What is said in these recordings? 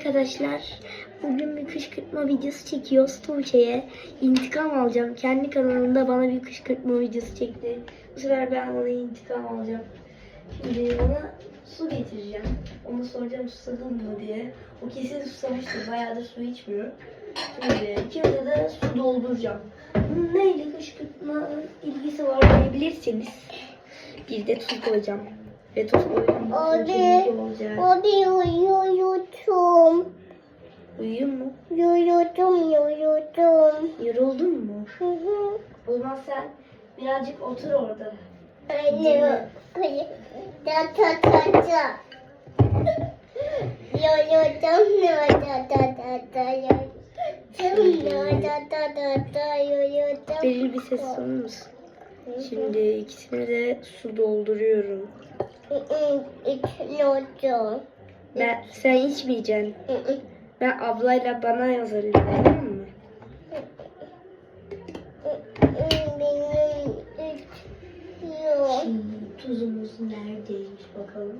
arkadaşlar. Bugün bir kışkırtma videosu çekiyoruz Tuğçe'ye. İntikam alacağım. Kendi kanalında bana bir kışkırtma videosu çekti. Bu sefer ben ona intikam alacağım. Şimdi ona su getireceğim. Ona soracağım susadın mı diye. O kesin susamıştır. Bayağıdır su içmiyor. Şimdi ikimize de su dolduracağım. Bunun neyle kışkırtma ilgisi var diyebilirsiniz. Bir de tuz koyacağım. Ve tuz koyacağım. Abi, abi uyuyordum. Zaman sen birazcık otur orada. Anne, da da da da. Uyuyordum, da da da da da. Uyuyordum, da da da da, uyuyordum. Belirli bir ses sorur musun? Şimdi ikisine de su dolduruyorum. İçiyordum. Ben, sen içmeyeceksin. Ben ablayla bana yazarım tamam mı? Bakalım.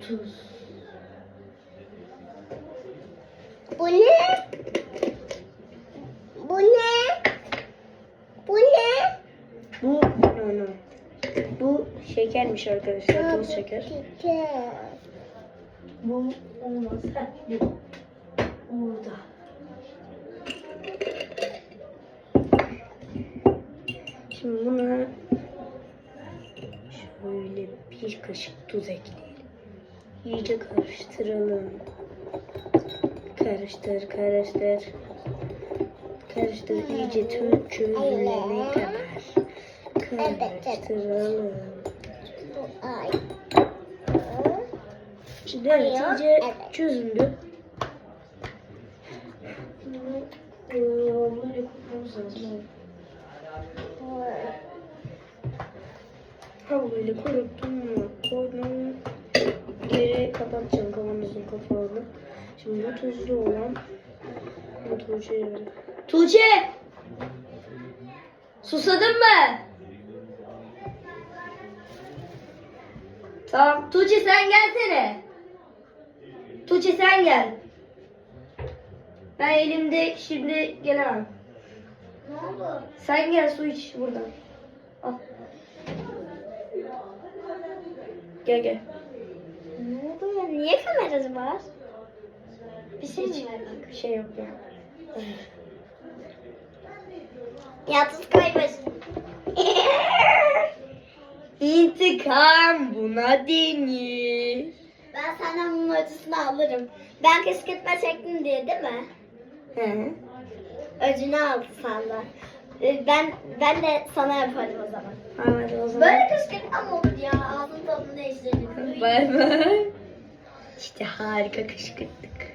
Tuz. Bu ne? Bu ne? Bu ne? Bu no no. Bu şekermiş arkadaşlar. Toz şeker. Şeker. Bu olmaz. Bu. Orada. Şimdi buna şöyle bir kaşık tuz ekleyelim. İyice karıştıralım. Karıştır, karıştır. Karıştır iyice tüm çözülene kadar. Karıştıralım. Şimdi evet iyice çözüldü. Havluyla kuruttum Koydum. Geri kapatacağım kavanozun kapağını. Şimdi bu tuzlu olan bu Tuğçe'ye ver. Tuğçe! Susadın mı? Tamam. Tuğçe sen gelsene. Tuğçe sen gel. Ben elimde şimdi gelemem. Ne oldu? Sen gel su iç buradan. Al. Gel gel. Ne oldu ya? Niye kamerası var? Bir şey mi var? Bir şey yok ya. Ya tuz koymuş. İntikam buna denir. Ben senden bunun acısını alırım. Ben kışkırtma çektim diye değil mi? He. Öcünü aldı senden. Ee, Ben ben de sana yaparım o zaman. Hadi o zaman. Böyle kışkırtma mı olur ya? Ağzın tadını değiştirelim. Bay bay. İşte harika kışkırttık.